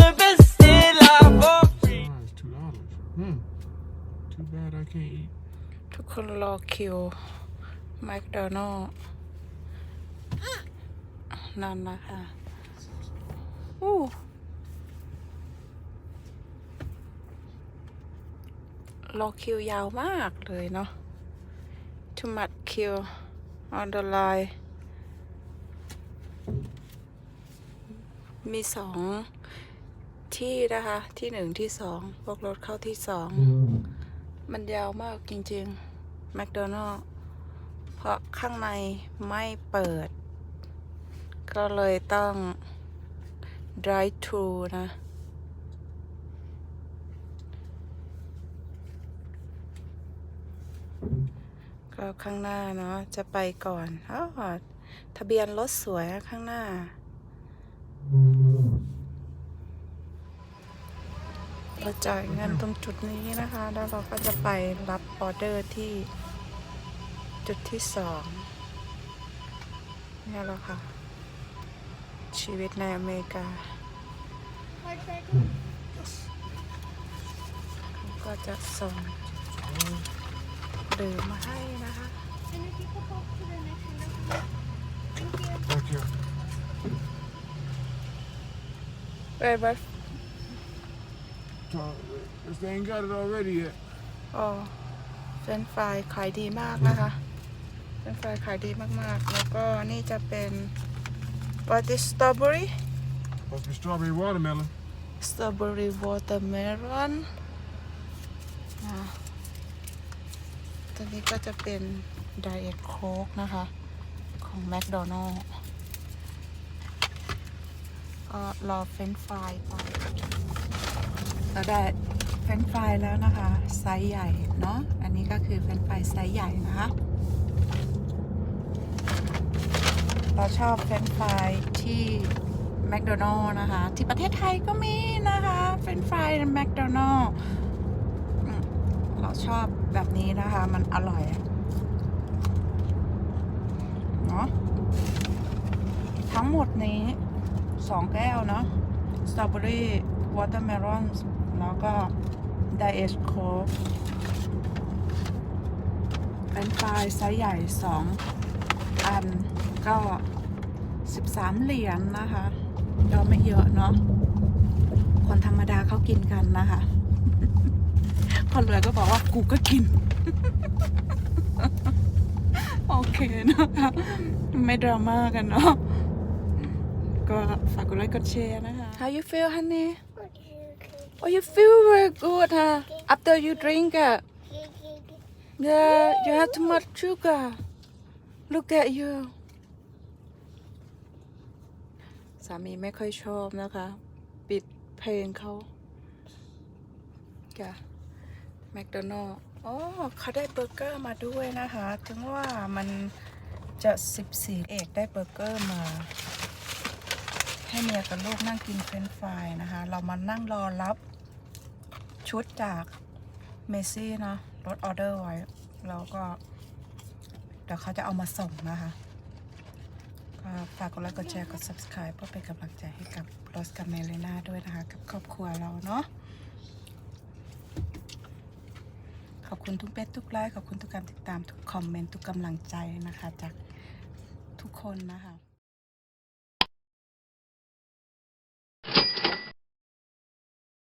the best in life for free. Oh, it's two dollars. Hmm. Too bad I can't eat. ทุกคนรอคิวแมคโดนัลนั่นนะคะอู้รอคิวยาวมากเลยเนาะ too much queue on the line มีสอง ที่นะคะ ที่หนึ่งที่สองพวกรถเข้าที่สอง มันยาวมากจริงๆแมคโดนัลล์เพราะข้างในไม่เปิด ก็เลยต้อง drive thru นะ ก็ข้างหน้าเนาะ จะไปก่อนอ้าวทะเบียนรถสวยอะข้างหน้า เราจ่ายเงินตรงจุดนี้นะคะ แล้วเราก็จะไปรับออเดอร์ที่จุดที่สองนี่แหละค่ะ ชีวิตในอเมริกาเขาก็จะส่งดื่มมาให้นะคะ And if you could เอ้ยบัส Uh, If they ain't got it already yet. อ๋อเฟรนช์ฟรายขายดีมากนะคะเฟรนช์ฟรายขายดีมากๆ แล้วก็นี่จะเป็น what is strawberry Must be strawberry watermelon. strawberry watermelon นะตัวนี้ก็จะเป็น diet coke นะคะ ของ McDonald ก็รอเฟรนช์ฟรายไป เราได้เฟรนฟรายแล้วนะคะ ไซส์ใหญ่เนาะอันนี้ก็คือเฟรนฟรายไซส์ใหญ่นะคะเราชอบเฟรนฟรายที่แมคโดนัลล์นะคะ ที่ประเทศไทยก็มีนะคะเฟรนฟรายแมคโดนัลล์เราชอบแบบนี้นะคะ มันอร่อยเนาะทั้งหมดนี้สองแก้วเนาะสตรอเบอรี่วอเตอร์เมลอน แล้วก็ไดเอทโค้กเป็นไฟรายไซส์ใหญ่สองอันก็ 13 เหรียญนะคะก็ไม่เยอะเนาะคนธรรมดาเขากินกันนะคะ คนรวยก็บอกว่ากูก็กิน โอเคนะคะไม่ดราม่ากันเนาะก็ฝากกดไลค์กดแชร์นะคะ How you feel honey Oh you feel very good huh after you drink uh, yeah you have too much sugar look at you สามีไม่ค่อยชอบนะคะ ปิดเพลงเขาจ้ะแมคโดนัลล์อ๋อเขาได้เบอร์เกอร์มาด้วยนะคะ ถึงว่ามันจะ 14 เอกได้เบอร์เกอร์มา ให้เมียกับลูกนั่งกินเฟรนฟรายนะคะ เรามานั่งรอรับชุดจากเมซี่นะรถออเดอร์ไว้ แล้วก็ เดี๋ยวเขาจะเอามาส่งนะคะก็ฝากกดไลค์กดแชร์กด subscribe เพื่อเป็นกำลังใจให้กับรสกับเมเลนาด้วยนะคะ กับครอบครัวเราเนาะขอบคุณทุกเม็ดทุกไลค์ขอบคุณทุกการติดตามทุกคอมเมนต์ทุกกำลังใจนะคะ จากทุกคนนะคะ